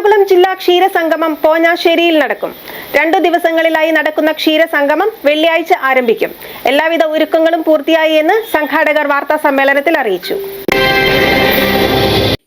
എറണാകുളം ജില്ലാ ക്ഷീരസംഗമം പോഞ്ഞാശ്ശേരിയിൽ നടക്കും. രണ്ടു ദിവസങ്ങളിലായി നടക്കുന്ന ക്ഷീരസംഗമം വെള്ളിയാഴ്ച ആരംഭിക്കും. എല്ലാവിധ ഒരുക്കങ്ങളും പൂർത്തിയായി എന്ന് സംഘാടകർ വാർത്താ സമ്മേളനത്തിൽ അറിയിച്ചു.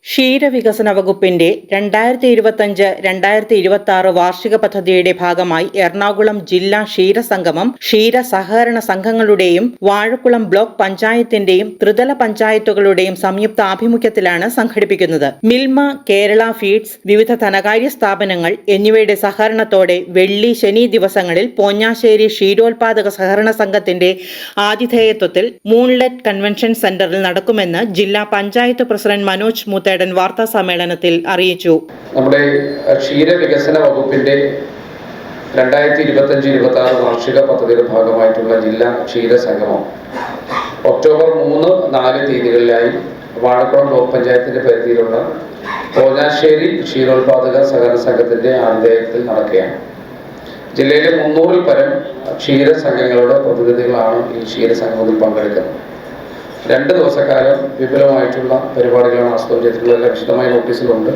ക്ഷീരവികസന വകുപ്പിന്റെ രണ്ടായിരത്തി ഇരുപത്തഞ്ച് രണ്ടായിരത്തി ഇരുപത്തി ആറ് വാർഷിക പദ്ധതിയുടെ ഭാഗമായി എറണാകുളം ജില്ലാ ക്ഷീരസംഗമം ക്ഷീര സഹകരണ സംഘങ്ങളുടെയും വാഴക്കുളം ബ്ലോക്ക് പഞ്ചായത്തിന്റെയും ത്രിതല പഞ്ചായത്തുകളുടെയും സംയുക്ത ആഭിമുഖ്യത്തിലാണ് സംഘടിപ്പിക്കുന്നത്. മിൽമ കേരള ഫീഡ്സ് വിവിധ ധനകാര്യ സ്ഥാപനങ്ങൾ എന്നിവയുടെ സഹകരണത്തോടെ വെള്ളി ശനി ദിവസങ്ങളിൽ പോഞ്ഞാശ്ശേരി ക്ഷീരോത്പാദക സഹകരണ സംഘത്തിന്റെ ആതിഥേയത്വത്തിൽ മൂൺലെറ്റ് കൺവെൻഷൻ സെന്ററിൽ നടക്കുമെന്ന് ജില്ലാ പഞ്ചായത്ത് പ്രസിഡന്റ് മനോജ് മുത്തേടൻ വാർത്താ സമ്മേളനത്തിൽ അറിയിച്ചു. നമ്മുടെ ക്ഷീരവികസന വകുപ്പിന്റെ രണ്ടായിരത്തി ഇരുപത്തഞ്ച് ഇരുപത്തി ആറ് വാർഷിക പദ്ധതിയുടെ ഭാഗമായിട്ടുള്ള ജില്ലാ ക്ഷീര സംഗമം ഒക്ടോബർ മൂന്ന് നാല് തീയതികളിലായി വാഴക്കുളം ബ്ലോക്ക് പഞ്ചായത്തിന്റെ പരിധിയിലുള്ള കോഞ്ഞാശ്ശേരി ക്ഷീരോത്പാദക സഹകരണ സംഘത്തിന്റെ ആതിഥേയത്തിൽ നടക്കുകയാണ്. ജില്ലയിലെ മുന്നൂറിൽ പരം ക്ഷീര സംഘങ്ങളുടെ പ്രതിനിധികളാണ് ഈ ക്ഷീര സംഗമത്തിൽ പങ്കെടുക്കുന്നത്. രണ്ട് ദിവസക്കാലം വിപുലമായിട്ടുള്ള പരിപാടികളാണ് ആസൂത്രണം ചെയ്തിട്ടുള്ളത്. എല്ലാം വിശദമായ നോട്ടീസിലുണ്ട്.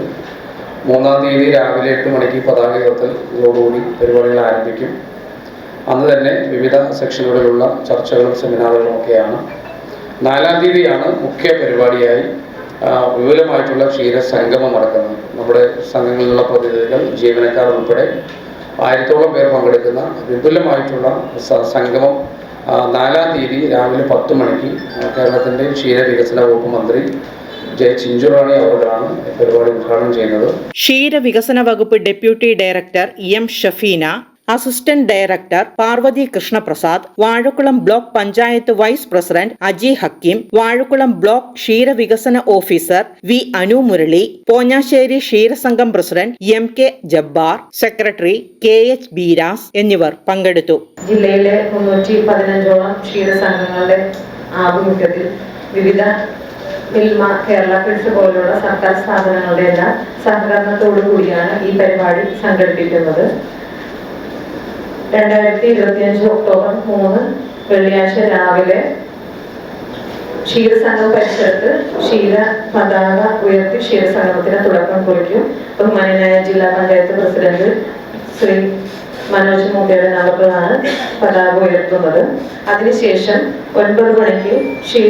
മൂന്നാം തീയതി രാവിലെ എട്ട് മണിക്ക് പതാക ഉയർത്തൽ. ഇതോടുകൂടി പരിപാടികൾ ആരംഭിക്കും. അന്ന് തന്നെ വിവിധ സെക്ഷനുകളിലുള്ള ചർച്ചകളും സെമിനാറുകളും ഒക്കെയാണ്. നാലാം തീയതിയാണ് മുഖ്യ പരിപാടിയായി വിപുലമായിട്ടുള്ള ക്ഷീര സംഗമം നടക്കുന്നത്. നമ്മുടെ സംഘങ്ങളിലുള്ള പ്രതിനിധികൾ ജീവനക്കാർ ഉൾപ്പെടെ ആയിരത്തോളം പേർ പങ്കെടുക്കുന്ന വിപുലമായിട്ടുള്ള സംഗമം നാലാം തീയതി രാവിലെ പത്ത് മണിക്ക് കേരളത്തിന്റെ ക്ഷീരവികസന വകുപ്പ് മന്ത്രി ജെ ചിഞ്ചുറാണി അവരോടാണ് പരിപാടി ഉദ്ഘാടനം ചെയ്യുന്നത്. ക്ഷീരവികസന വകുപ്പ് deputy director M Shafeena assistant director Parvathy Krishnaprasad Vazhakkulam block panchayat vice president Aji Hakkim Vazhakkulam block ക്ഷീരവികസന officer V Anu Murali Ponjassery ക്ഷീരസംഘം president M K Jabbar secretary K H Beeras എന്നിവർ പങ്കെടുത്തു. ജില്ലയിലെ ആഭിമുഖ്യത്തിൽ വിവിധ മിൽമ കേരള ഫിൽസ് പോലുള്ള സർക്കാർ സ്ഥാപനങ്ങളുടെ എല്ലാം സഹകരണത്തോടു കൂടിയാണ് ഈ പരിപാടി സംഘടിപ്പിക്കുന്നത്. രണ്ടായിരത്തി ഇരുപത്തിയഞ്ച് ഒക്ടോബർ മൂന്ന് വെള്ളിയാഴ്ച രാവിലെ ക്ഷീരസംഘം പരിസരത്ത് ക്ഷീര പതാക ഉയർത്തി ക്ഷീരസംഗമത്തിന് തുടക്കം കുറിക്കും. ബഹുമാനായ ജില്ലാ പഞ്ചായത്ത് പ്രസിഡന്റ് ശ്രീ മനോജ് മൂപ്പയുടെ നടപ്പിലാണ് പതാക ഉയർത്തുന്നത്. അതിനുശേഷം ഒൻപത് മണിക്ക് ക്ഷീ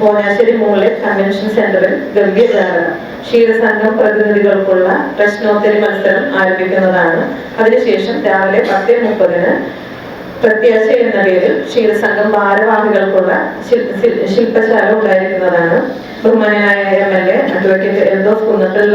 ഭുവനേശ്വരി മൂലെ കൺവെൻഷൻ സെന്ററിൽ ഗംഭീരധാരണം ക്ഷീരസംഘം പ്രതിനിധികൾക്കുള്ള പ്രശ്നോത്തരി മത്സരം ആരംഭിക്കുന്നതാണ്. അതിനുശേഷം രാവിലെ പത്തേ മുപ്പതിന് പ്രത്യാശ എന്ന പേരിൽ ക്ഷീരസംഘം ഭാരവാഹികൾക്കുള്ള ശില്പശാല ഉണ്ടായിരിക്കുന്നതാണ്. ബഹുമാനായ M L A advocate Eldhose Kunnathal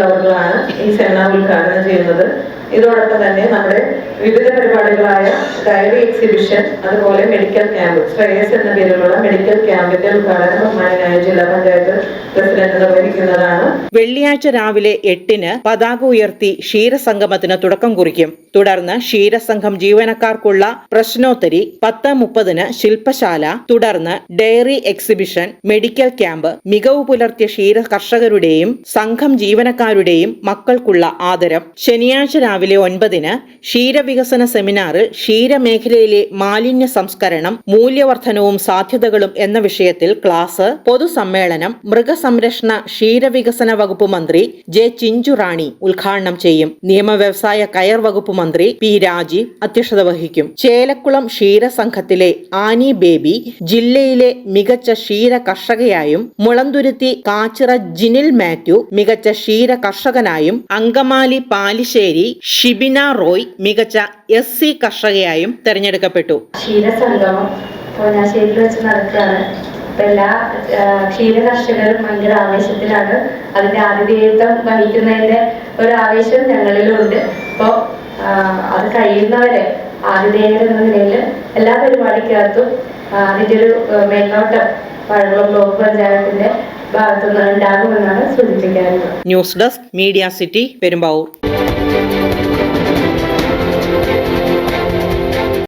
ഈ സെമിനാർ ഉദ്ഘാടനം ചെയ്യുന്നത്. ഇതോടൊപ്പം തന്നെ നമ്മുടെ വിവിധ പരിപാടികളായ ഡയറി എക്സിബിഷൻ അതുപോലെ മെഡിക്കൽ ക്യാമ്പ് ശ്രേയസ് എന്ന പേരിലുള്ള മെഡിക്കൽ ക്യാമ്പിന്റെ ഉദ്ഘാടനം ബഹുമാനായ ജില്ലാ പഞ്ചായത്ത് പ്രസിഡന്റ് നിർവഹിക്കുന്നതാണ്. വെള്ളിയാഴ്ച രാവിലെ എട്ടിന് പതാക ഉയർത്തി ക്ഷീരസംഗമത്തിന് തുടക്കം കുറിക്കും. തുടർന്ന് ക്ഷീരസംഘം ജീവനക്കാർക്കുള്ള പ്രശ്നോത്തരി പത്ത് മുപ്പതിന് ശില്പശാല തുടർന്ന് ഡയറി എക്സിബിഷൻ മെഡിക്കൽ ക്യാമ്പ് മികവ് പുലർത്തിയ ക്ഷീര കർഷകരുടെയും സംഘം ജീവനക്കാരുടെയും മക്കൾക്കുള്ള ആദരം. ശനിയാഴ്ച രാവിലെ ഒൻപതിന് ക്ഷീരവികസന സെമിനാറിൽ ക്ഷീരമേഖലയിലെ മാലിന്യ സംസ്കരണം മൂല്യവർദ്ധനവും സാധ്യതകളും എന്ന വിഷയത്തിൽ ക്ലാസ് പൊതുസമ്മേളനം മൃഗസംരക്ഷണ ക്ഷീരവികസന വകുപ്പ് മന്ത്രി ജെ ചിഞ്ചു റാണി ഉദ്ഘാടനം ചെയ്യും. നിയമവ്യവസായ കയർ വകുപ്പ് മന്ത്രി പി രാജീവ് അധ്യക്ഷത വഹിക്കും. ചേലക്കുളം ക്ഷീരസംഘത്തിലെ ആനി ബേബി ജില്ലയിലെ മികച്ച ക്ഷീര കർഷകയായും മുളന്തുരുത്തി കാച്ചിറ ജിനിൽ മാത്യു മികച്ച ക്ഷീര കർഷകനായും അങ്കമാലി പാലിശ്ശേരി ഷിബിന റോയ് മികച്ച എസ് സി കർഷകയായും തെരഞ്ഞെടുക്കപ്പെട്ടു. ക്ഷീരസംഗമം പോഞ്ഞാശ്ശേരിയിൽ വെച്ച് നടക്കുകയാണ്. എല്ലാ ആ, ക്ഷീര കർഷകരും ഭയങ്കര ആവേശത്തിലാണ്. അതിന്റെ ആതിഥേയത്വം വഹിക്കുന്നതിന്റെ ഒരു ആവേശം ഞങ്ങളിലുണ്ട്. അപ്പോൾ അത് കഴിയുന്നവരെ ആതിഥേയർ എന്ന നിലയിൽ എല്ലാ പരിപാടിക്കകത്തും ആ, അതിന്റെ ഒരു ആ, മേൽനോട്ടം പഴകുളം ബ്ലോക്ക് പഞ്ചായത്തിന്റെ ഭാഗത്തുനിന്ന് ഉണ്ടാകുമെന്നാണ് സൂചിപ്പിക്കാറുള്ളത്. News desk media city Perumbavoor.